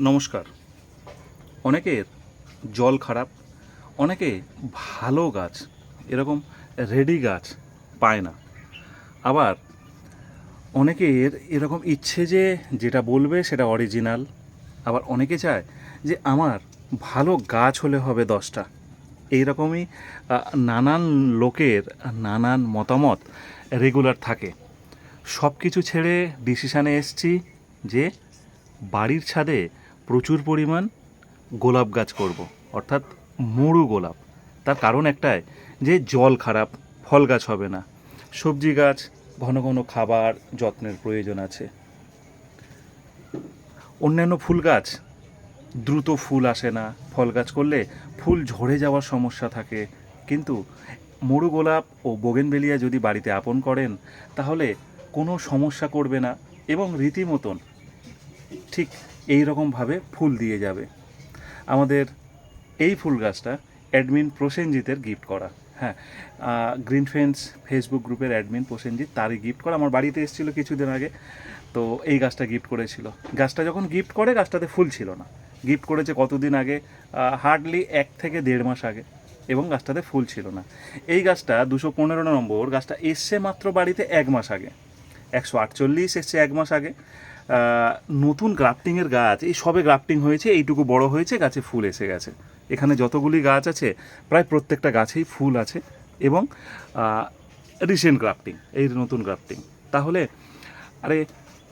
নমস্কার। অনেকের জল খারাপ, অনেকে ভালো গাছ, এরকম রেডি গাছ পায় না। আবার অনেকের এরকম ইচ্ছে যে যেটা বলবে সেটা অরিজিনাল, আবার অনেকে চায় যে আমার ভালো গাছ হলে হবে দশটা। এইরকমই নানান লোকের নানান মতামত রেগুলার থাকে। সব কিছু ছেড়ে ডিসিশানে এসছি যে বাড়ির ছাদে প্রচুর পরিমাণ গোলাপ গাছ করব, অর্থাৎ মরু গোলাপ। তার কারণ একটাই, যে জল খারাপ, ফল গাছ হবে না। সবজি গাছ, ঘন ঘন খাবার, যত্নের প্রয়োজন আছে। অন্যান্য ফুল গাছ, দ্রুত ফুল আসে না। ফল গাছ করলে ফুল ঝরে যাওয়ার সমস্যা থাকে। কিন্তু মরু গোলাপ ও বোগেনবেলিয়া যদি বাড়িতে আপন করেন, তাহলে কোনো সমস্যা করবে না এবং রীতিমতন ঠিক এই রকমভাবে ফুল দিয়ে যাবে। আমাদের এই ফুল গাছটা অ্যাডমিন প্রসেনজিতের গিফট করা। হ্যাঁ গ্রিন ফেন্স ফেসবুক গ্রুপের অ্যাডমিন প্রসেনজিৎ তারই গিফট করা। আমার বাড়িতে এসেছিল কিছুদিন আগে, তো এই গাছটা গিফট করেছিল। গাছটা যখন গিফট করে, গাছটাতে ফুল ছিল না। গিফট করেছে কতদিন আগে? হার্ডলি এক থেকে দেড় মাস আগে, এবং গাছটাতে ফুল ছিল না। এই গাছটা দুশো পনেরো নম্বর, গাছটা এসছে মাত্র বাড়িতে এক মাস আগে। একশো আটচল্লিশ এসছে এক মাস আগে। নতুন গ্রাফটিংয়ের গাছ, এই সবে গ্রাফটিং হয়েছে, এইটুকু বড় হয়েছে, গাছে ফুল এসে গেছে। এখানে যতগুলি গাছ আছে, প্রায় প্রত্যেকটা গাছেই ফুল আছে এবং রিসেন্ট গ্রাফটিং এই নতুন গ্রাফটিং তাহলে, আরে,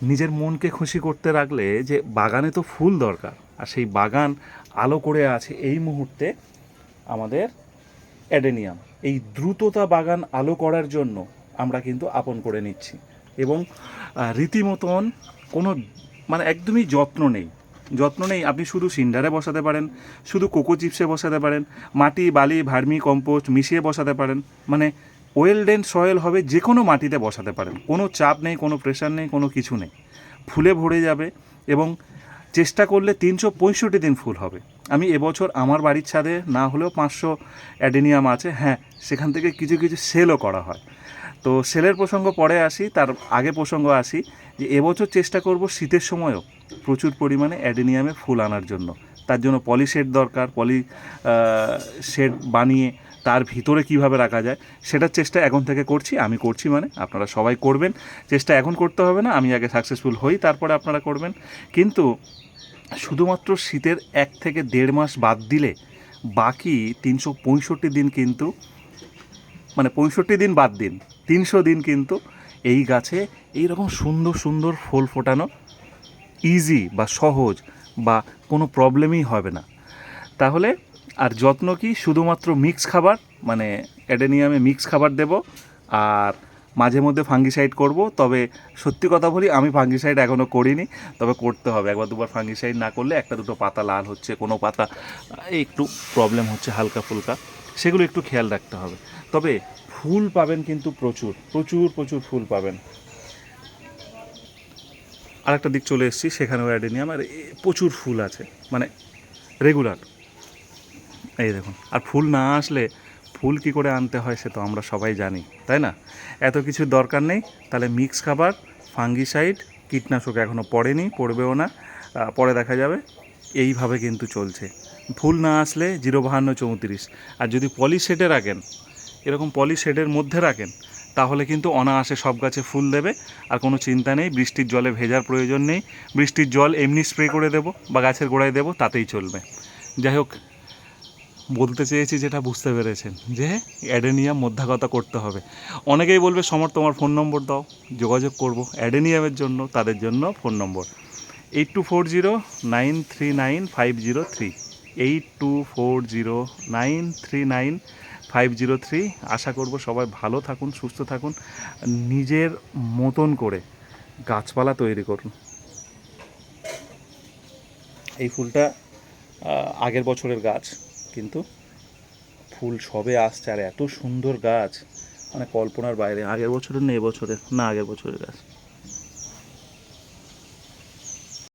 নিজের মনকে খুশি করতে রাখলে যে বাগানে তো ফুল দরকার, আর সেই বাগান আলো করে আছে এই মুহূর্তে আমাদের অ্যাডেনিয়াম। এই দ্রুততা বাগান আলো করার জন্য আমরা কিন্তু আপন করে নিচ্ছি এবং রীতিমতন কোনো মানে একদমই যত্ন নেই। যত্ন নেই, আপনি শুধু সিন্ডারে বসাতে পারেন, শুধু কোকো চিপসে বসাতে পারেন, মাটি, বালি, ভার্মি, কম্পোস্ট মিশিয়ে বসাতে পারেন মানে ওয়েল ডেন সয়েল হবে যে কোনো মাটিতে বসাতে পারেন। কোনো চাপ নেই, কোনো প্রেশার নেই, কোনো কিছু নেই। ফুলে ভরে যাবে এবং চেষ্টা করলে তিনশো পঁয়ষট্টি দিন ফুল হবে। আমি এবছর আমার বাড়ির ছাদে না হলেও পাঁচশো অ্যাডেনিয়াম আছে। হ্যাঁ সেখান থেকে কিছু কিছু সেলও করা হয়। তো সেলের প্রসঙ্গ পরে আসি, তার আগে প্রসঙ্গ আসি যে এবছর চেষ্টা করব শীতের সময়ও প্রচুর পরিমাণে অ্যাডেনিয়ামে ফুল আনার জন্য। তার জন্য পলি শেড দরকার, পলি শেড বানিয়ে তার ভিতরে কীভাবে রাখা যায় সেটার চেষ্টা এখন থেকে করছি, আমি করছি মানে আপনারা সবাই করবেন। চেষ্টা এখন করতে হবে না, আমি আগে সাকসেসফুল হই, তারপরে আপনারা করবেন। কিন্তু শুধুমাত্র শীতের এক থেকে দেড় মাস বাদ দিলে বাকি তিনশো পঁয়ষট্টি দিন কিন্তু মানে পঁয়ষট্টি দিন বাদ দিন তিনশো দিন কিন্তু এই গাছে এই রকম সুন্দর সুন্দর ফুল ফোটানো ইজি বা সহজ বা কোনো প্রবলেমই হবে না। তাহলে আর যত্ন কি শুধুমাত্র মিক্স খাবার মানে অ্যাডেনিয়ামে মিক্স খাবার দেব আর মাঝে মধ্যে ফাঙ্গিসাইড করব, তবে সত্যি কথা বলি আমি ফাঙ্গিসাইড এখনও করিনি, তবে করতে হবে। একবার দুবার ফাঙ্গিসাইড না করলে একটা দুটো পাতা লাল হচ্ছে, কোনো পাতা একটু প্রবলেম হচ্ছে হালকা ফুলকা সেগুলো একটু খেয়াল রাখতে হবে। তবে ফুল পাবেন কিন্তু প্রচুর প্রচুর প্রচুর ফুল পাবেন। আরেকটা দিক চলে এসেছি, সেখানেও অ্যাডেনিয়াম, আর প্রচুর ফুল আছে মানে রেগুলার। এই দেখুন, আর ফুল না আসলে ফুল কি করে আনতে হয় সে তো আমরা সবাই জানি, তাই না? এত কিছুর দরকার নেই, তাহলে মিক্স খাবার, ফাঙ্গিসাইড, কীটনাশক এখনও পড়েনি, পড়বেও না পরে দেখা যাবে। এইভাবে কিন্তু চলছে। ফুল না আসলে জিরো বাহান্ন চৌত্রিশ। আর যদি পলি শেডে রাখেন, এরকম পলি শেডের মধ্যে রাখেন, তাহলে কিন্তু অনায়াসে সব গাছে ফুল দেবে। আর কোনো চিন্তা নেই, বৃষ্টির জলে ভেজার প্রয়োজন নেই। বৃষ্টির জল এমনি স্প্রে করে দেবো বা গাছের গোড়ায় দেবো, তাতেই চলবে। যাই হোক, বলতে চেয়েছি যেটা বুঝতে পেরেছেন, যে অ্যাডেনিয়াম মধ্যাগতা করতে হবে। অনেকেই বলবে, সমর, তোমার ফোন নম্বর দাও, যোগাযোগ করব অ্যাডেনিয়ামের জন্য, তাদের জন্য phone number. Eight two four zero nine three nine five zero three. Eight two four zero nine three nine five zero three. আশা করব সবাই ভালো থাকুন, সুস্থ থাকুন, নিজের মতন করে গাছপালা তৈরি করুন। এই ফুলটা আগের বছরের গাছ, কিন্তু ফুল সবে আসছে, আর এত সুন্দর গাছ মানে কল্পনার বাইরে, আগের বছরের না এবছরের না, আগের বছরের গাছ।